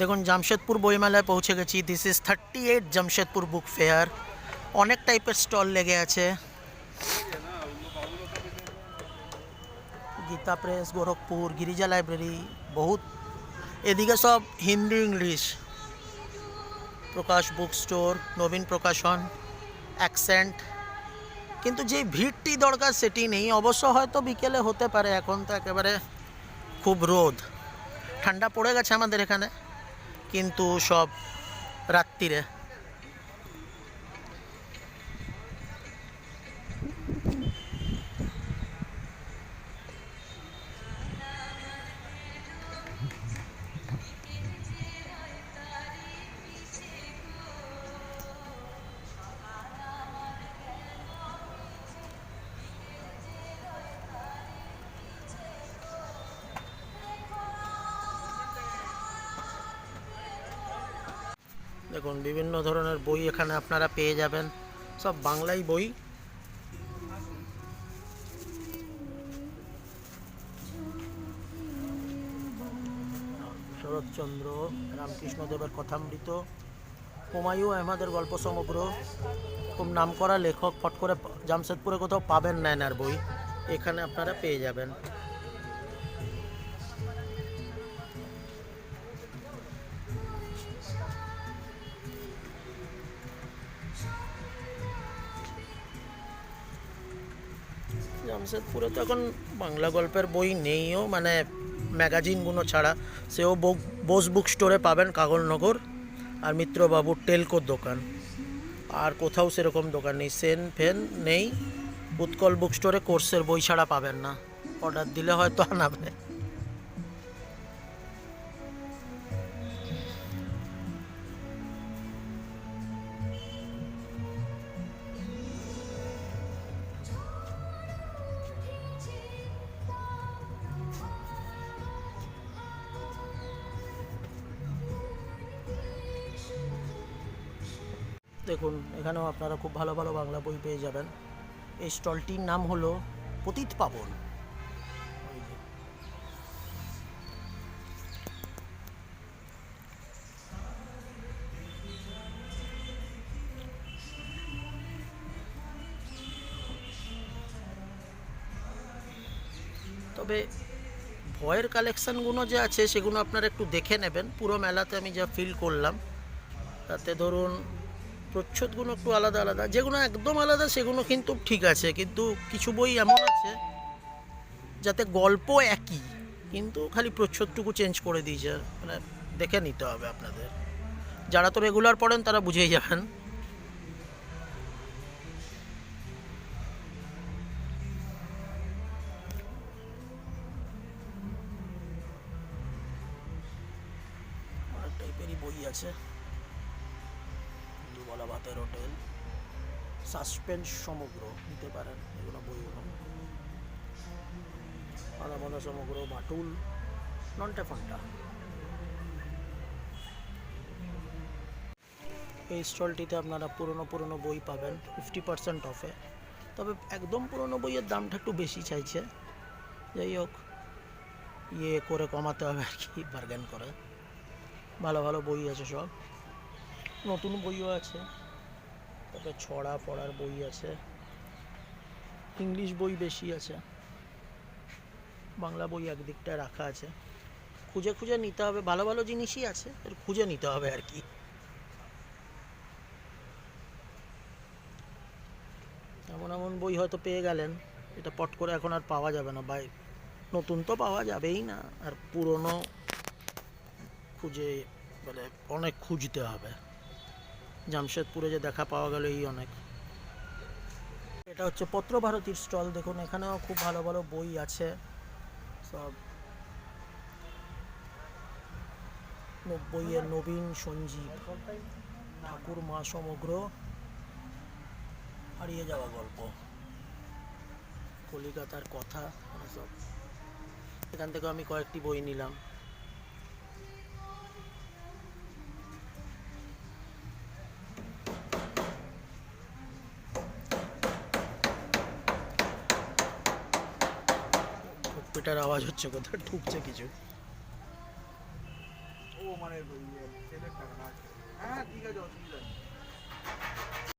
দেখুন, জামশেদপুর বইমেলায় পৌঁছে গেছি। This is thirty eight Jamshedpur book fair অনেক টাইপের স্টল লেগে আছে। গীতা প্রেস গোরখপুর, গিরিজা লাইব্রেরি বহুত। এদিকে সব Hindi, English. Prakash book store নবীন প্রকাশন অ্যাকসেন্ট কিন্তু যে ভিড়টি দরকার সেটি নেই। অবশ্য হয়তো বিকেলে হতে পারে। এখন তো একেবারে খুব রোদ। ঠান্ডা পড়ে গেছে আমাদের এখানে। কিন্তু সব রাত্রিরে দেখুন, বিভিন্ন ধরনের বই এখানে আপনারা পেয়ে যাবেন। সব বাংলাই বই। শরৎচন্দ্র, রামকৃষ্ণদেবের কথামৃত হুমায়ু আহমদের গল্প সমগ্র। খুব নামকরা লেখক, ফট করে জামশেদপুরে কোথাও পাবেন না এনার বই। এখানে আপনারা পেয়ে যাবেন। জামশেদপুরে তো এখন বাংলা গল্পের বই নেইও মানে ম্যাগাজিনগুলো ছাড়া। সেও বোস বুক স্টোরে পাবেন কাগলনগর আর মিত্রবাবুর টেলকোর দোকান। আর কোথাও সেরকম দোকান নেই, সেন ফেন নেই। উৎকল বুক স্টোরে কোর্সের বই ছাড়া পাবেন না। অর্ডার দিলে হয়তো আনাবে। দেখুন, এখানেও আপনারা খুব ভালো ভালো বাংলা বই পেয়ে যাবেন। এই স্টলটির নাম হলো পতিত পাবন। তবে ভয়ের কালেকশানগুলো যে আছে, সেগুলো আপনারা একটু দেখে নেবেন। পুরো মেলাতে আমি যা ফিল করলাম, তাতে ধরুন প্রচ্ছদগুলো একটু আলাদা আলাদা। যেগুলো একদম আলাদা সেগুলো কিন্তু ঠিক আছে, কিন্তু কিছু বই এমন আছে যাতে গল্প একই, কিন্তু খালি প্রচ্ছদটুকু চেঞ্জ করে দিয়েছে। মানে দেখে নিতে হবে আপনাদের। যারা তো রেগুলার পড়েন, তারা বুঝেই যাবেন। টাইপেরই বই আছে। দুবলা ভাতের হোটেল। সাসপেন্স সমগ্র নিতে পারেন, এগুলো বইগুলো আলামদা সমগ্র বাটুল, নন্টে ফন্টা। এই স্টলটিতে আপনারা পুরনো পুরনো বই পাবেন, ফিফটি পার্সেন্ট অফে। তবে একদম পুরনো বইয়ের দামটা একটু বেশি চাইছে। যাই হোক ইয়ে করে কমাতে হবে আর কি বার্গেন করে। ভালো ভালো বই আছে সব। নতুন বইও আছে। তারপরে ছড়া পড়ার বই আছে। ইংলিশ বই বেশি আছে। বাংলা বই একদিকটায় রাখা আছে। খুঁজে খুঁজে নিতে হবে, ভালো ভালো জিনিসই আছে খুঁজে নিতে হবে আর কি। এমন এমন বই হয়তো পেয়ে গেলেন, এটা পট করে এখন আর পাওয়া যাবে না। বাই, নতুন তো পাওয়া যাবেই না, আর পুরনো খুঁজে মানে অনেক খুঁজতে হবে। জামশেদপুরে যে দেখা পাওয়া গেল এই অনেক। এটা হচ্ছে পত্রভারতীর স্টল, দেখুন এখানেও খুব ভালো ভালো বই আছে। সব বইয়ের নবীন সঞ্জীব, ঠাকুর মা সমগ্র হারিয়ে যাওয়া গল্প। কলিকাতার কথা মানে সব। এখান থেকে আমি কয়েকটি বই নিলাম। ঠুকপিটার আওয়াজ হচ্ছে কোথাও ঠুকছে কিছু। ও মানে হ্যাঁ ঠিক আছে অসুবিধা নেই।